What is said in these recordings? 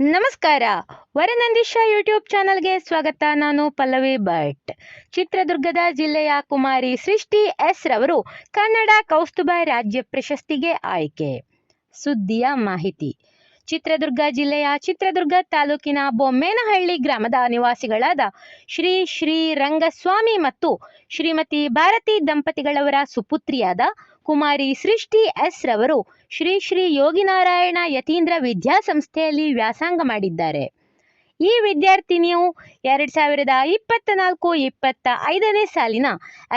ನಮಸ್ಕಾರ. ವರನಂದೀಶ ಯೂಟ್ಯೂಬ್ ಚಾನಲ್ಗೆ ಸ್ವಾಗತ. ನಾನು ಪಲ್ಲವಿ ಭಟ್. ಚಿತ್ರದುರ್ಗದ ಜಿಲ್ಲೆಯ ಕುಮಾರಿ ಸೃಷ್ಟಿ ಎಸ್ ರವರು ಕನ್ನಡ ಕೌಸ್ತುಭ ರಾಜ್ಯ ಪ್ರಶಸ್ತಿಗೆ ಆಯ್ಕೆ. ಸುದ್ದಿಯ ಮಾಹಿತಿ. ಚಿತ್ರದುರ್ಗ ಜಿಲ್ಲೆಯ ಚಿತ್ರದುರ್ಗ ತಾಲೂಕಿನ ಬೊಮ್ಮೇನಹಳ್ಳಿ ಗ್ರಾಮದ ನಿವಾಸಿಗಳಾದ ಶ್ರೀ ಶ್ರೀ ರಂಗಸ್ವಾಮಿ ಮತ್ತು ಶ್ರೀಮತಿ ಭಾರತಿ ದಂಪತಿಗಳವರ ಸುಪುತ್ರಿಯಾದ ಕುಮಾರಿ ಸೃಷ್ಟಿ ಎಸ್ ರವರು ಶ್ರೀ ಶ್ರೀ ಯೋಗಿನಾರಾಯಣ ಯತೀಂದ್ರ ವಿದ್ಯಾಸಂಸ್ಥೆಯಲ್ಲಿ ವ್ಯಾಸಂಗ ಮಾಡಿದ್ದಾರೆ. ಈ ವಿದ್ಯಾರ್ಥಿನಿಯು ಎರಡು ಸಾವಿರದ ಇಪ್ಪತ್ತ ನಾಲ್ಕು, ಇಪ್ಪತ್ತ ಐದನೇ ಸಾಲಿನ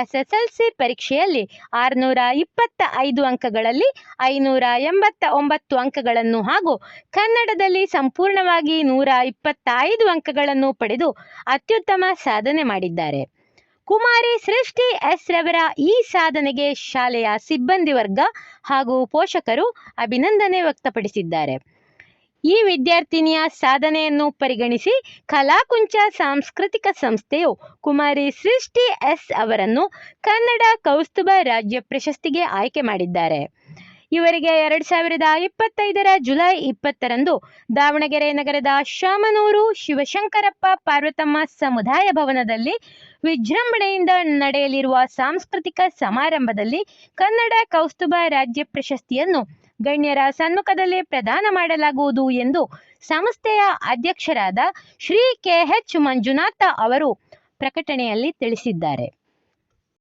ಎಸ್ ಎಸ್ ಎಲ್ ಸಿ ಪರೀಕ್ಷೆಯಲ್ಲಿ ಆರುನೂರ ಇಪ್ಪತ್ತ ಐದು ಅಂಕಗಳಲ್ಲಿ ಐನೂರ ಎಂಬತ್ತ ಒಂಬತ್ತು ಅಂಕಗಳನ್ನು ಹಾಗೂ ಕನ್ನಡದಲ್ಲಿ ಸಂಪೂರ್ಣವಾಗಿ ನೂರ ಇಪ್ಪತ್ತೈದು ಅಂಕಗಳನ್ನು ಪಡೆದು ಅತ್ಯುತ್ತಮ ಸಾಧನೆ ಮಾಡಿದ್ದಾರೆ. ಕುಮಾರಿ ಸೃಷ್ಟಿ ಎಸ್. ರವರ ಈ ಸಾಧನೆಗೆ ಶಾಲೆಯ ಸಿಬ್ಬಂದಿ ವರ್ಗ ಹಾಗೂ ಪೋಷಕರು ಅಭಿನಂದನೆ ವ್ಯಕ್ತಪಡಿಸಿದ್ದಾರೆ. ಈ ವಿದ್ಯಾರ್ಥಿನಿಯ ಸಾಧನೆಯನ್ನು ಪರಿಗಣಿಸಿ ಕಲಾಕುಂಚ ಸಾಂಸ್ಕೃತಿಕ ಸಂಸ್ಥೆಯು ಕುಮಾರಿ ಸೃಷ್ಟಿ ಎಸ್ ಅವರನ್ನು ಕನ್ನಡ ಕೌಸ್ತುಭ ರಾಜ್ಯ ಪ್ರಶಸ್ತಿಗೆ ಆಯ್ಕೆ ಮಾಡಿದ್ದಾರೆ. ಇವರಿಗೆ ಎರಡು ಸಾವಿರದ ಇಪ್ಪತ್ತೈದರ ಜುಲೈ ಇಪ್ಪತ್ತರಂದು ದಾವಣಗೆರೆ ನಗರದ ಶಾಮನೂರು ಶಿವಶಂಕರಪ್ಪ ಪಾರ್ವತಮ್ಮ ಸಮುದಾಯ ಭವನದಲ್ಲಿ ವಿಜೃಂಭಣೆಯಿಂದ ನಡೆಯಲಿರುವ ಸಾಂಸ್ಕೃತಿಕ ಸಮಾರಂಭದಲ್ಲಿ ಕನ್ನಡ ಕೌಸ್ತುಭ ರಾಜ್ಯ ಪ್ರಶಸ್ತಿಯನ್ನು ಗಣ್ಯರ ಸನ್ಮುಖದಲ್ಲಿ ಪ್ರದಾನ ಮಾಡಲಾಗುವುದು ಎಂದು ಸಂಸ್ಥೆಯ ಅಧ್ಯಕ್ಷರಾದ ಶ್ರೀ ಕೆ ಎಚ್ ಮಂಜುನಾಥ ಅವರು ಪ್ರಕಟಣೆಯಲ್ಲಿ ತಿಳಿಸಿದ್ದಾರೆ.